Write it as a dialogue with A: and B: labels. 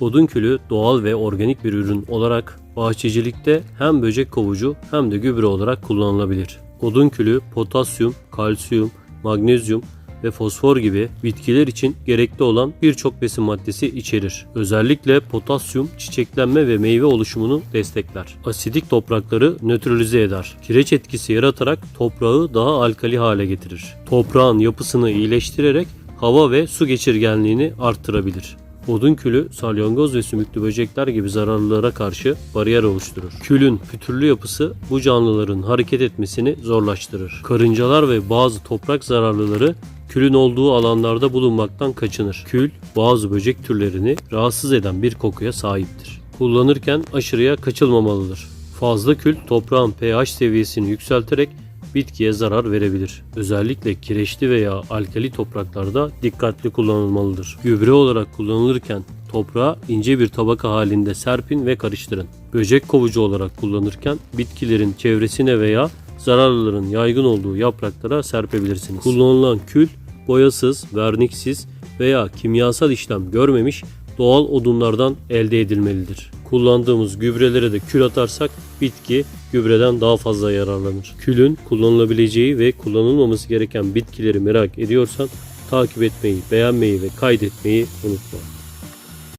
A: Odun külü doğal ve organik bir ürün olarak bahçecilikte hem böcek kovucu hem de gübre olarak kullanılabilir. Odun külü potasyum, kalsiyum, magnezyum ve fosfor gibi bitkiler için gerekli olan birçok besin maddesi içerir. Özellikle potasyum çiçeklenme ve meyve oluşumunu destekler. Asidik toprakları nötralize eder. Kireç etkisi yaratarak toprağı daha alkali hale getirir. Toprağın yapısını iyileştirerek hava ve su geçirgenliğini arttırabilir. Odun külü salyangoz ve sümüklü böcekler gibi zararlılara karşı bariyer oluşturur. Külün pütürlü yapısı bu canlıların hareket etmesini zorlaştırır. Karıncalar ve bazı toprak zararlıları külün olduğu alanlarda bulunmaktan kaçınır. Kül bazı böcek türlerini rahatsız eden bir kokuya sahiptir. Kullanırken aşırıya kaçılmamalıdır. Fazla kül toprağın pH seviyesini yükselterek bitkiye zarar verebilir. Özellikle kireçli veya alkali topraklarda dikkatli kullanılmalıdır. Gübre olarak kullanılırken toprağa ince bir tabaka halinde serpin ve karıştırın. Böcek kovucu olarak kullanırken bitkilerin çevresine veya zararlıların yaygın olduğu yapraklara serpebilirsiniz. Kullanılan kül boyasız, verniksiz veya kimyasal işlem görmemiş doğal odunlardan elde edilmelidir. Kullandığımız gübrelere de kül atarsak bitki gübreden daha fazla yararlanır. Külün kullanılabileceği ve kullanılmaması gereken bitkileri merak ediyorsan takip etmeyi, beğenmeyi ve kaydetmeyi unutma.